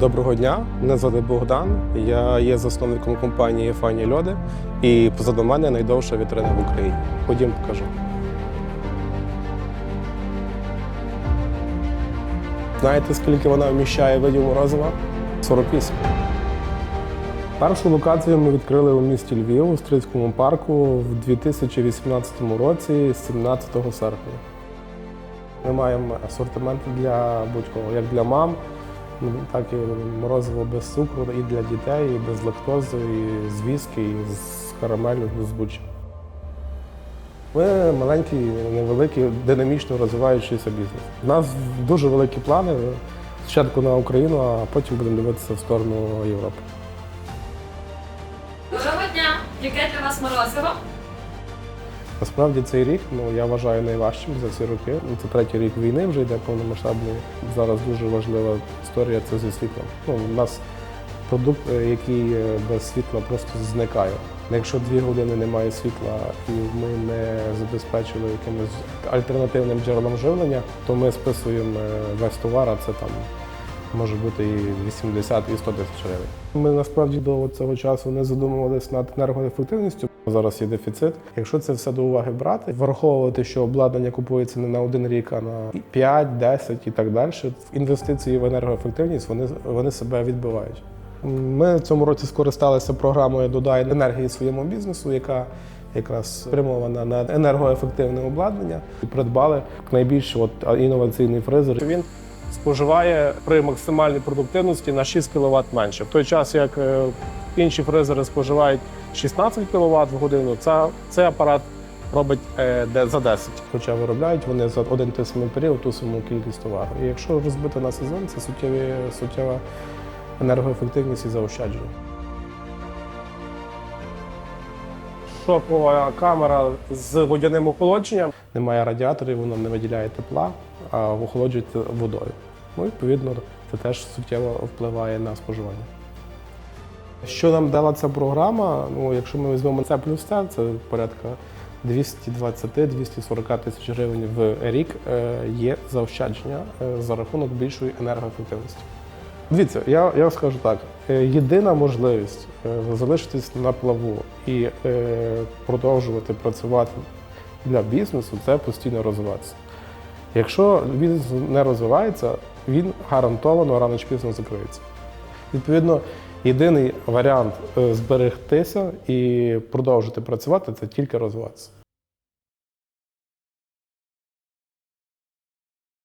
Доброго дня, мене звати Богдан. Я є засновником компанії Файні Льоди і позаду мене найдовша вітрина в Україні. Ходім, покажу. Знаєте, скільки вона вміщає видів морозива? 48. Першу локацію ми відкрили у місті Львів у Стрийському парку в 2018 році, 17 серпня. Ми маємо асортимент для будь-кого, як для мам, так і морозиво без цукру, і для дітей, і без лактози, і з віскі, і з карамелю, з будь-чого. Ми маленький, невеликий, динамічно розвиваючийся бізнес. У нас дуже великі плани. Спочатку на Україну, а потім будемо дивитися в сторону Європи. Доброго дня! Яке для вас морозиво? Насправді цей рік ну я вважаю найважчим за ці роки. Ну, Це третій рік війни вже йде повномасштабний. Зараз дуже важлива історія це зі світлом. Ну, у нас продукт, е, який е, без світла просто зникає. Якщо дві години немає світла і ми не забезпечили якимось альтернативним джерелом живлення, то ми списуємо е, весь товар, а це там може бути і 80, і 100 тисяч гривень. Ми насправді до цього часу не задумувалися над енергоефективністю. Зараз є дефіцит. Якщо це все до уваги брати, враховувати, що обладнання купується не на один рік, а на 5, 10 і так далі. Інвестиції в енергоефективність вони, вони себе відбивають. Ми в цьому році скористалися програмою Додай енергії своєму бізнесу, яка якраз спрямована на енергоефективне обладнання. І Придбали найбільш от, інноваційний фрезер. Він споживає при максимальній продуктивності на 6 кВт менше. В той час, як е, інші фрезери споживають 16 кВт в годину, ця, цей апарат робить е, за 10. Хоча виробляють вони за один той самий період ту саму кількість товару. І якщо розбити на сезон, це суттєві, суттєва енергоефективність і заощадження. Шокова камера з водяним охолодженням. Немає радіаторів, воно не виділяє тепла, а охолоджується водою. Ну, відповідно, це теж суттєво впливає на споживання. Що нам дала ця програма? Ну, якщо ми візьмемо це плюс це, це порядка 220-240 тисяч гривень в рік е, є заощадження е, за рахунок більшої енергоефективності. Дивіться, я, я скажу так: е, єдина можливість залишитись на плаву і продовжувати працювати для бізнесу це постійно розвиватися. Якщо бізнес не розвивається, він гарантовано рано чи пізно закриється. Відповідно, єдиний варіант е, зберегтися і продовжити працювати це тільки розвиватися.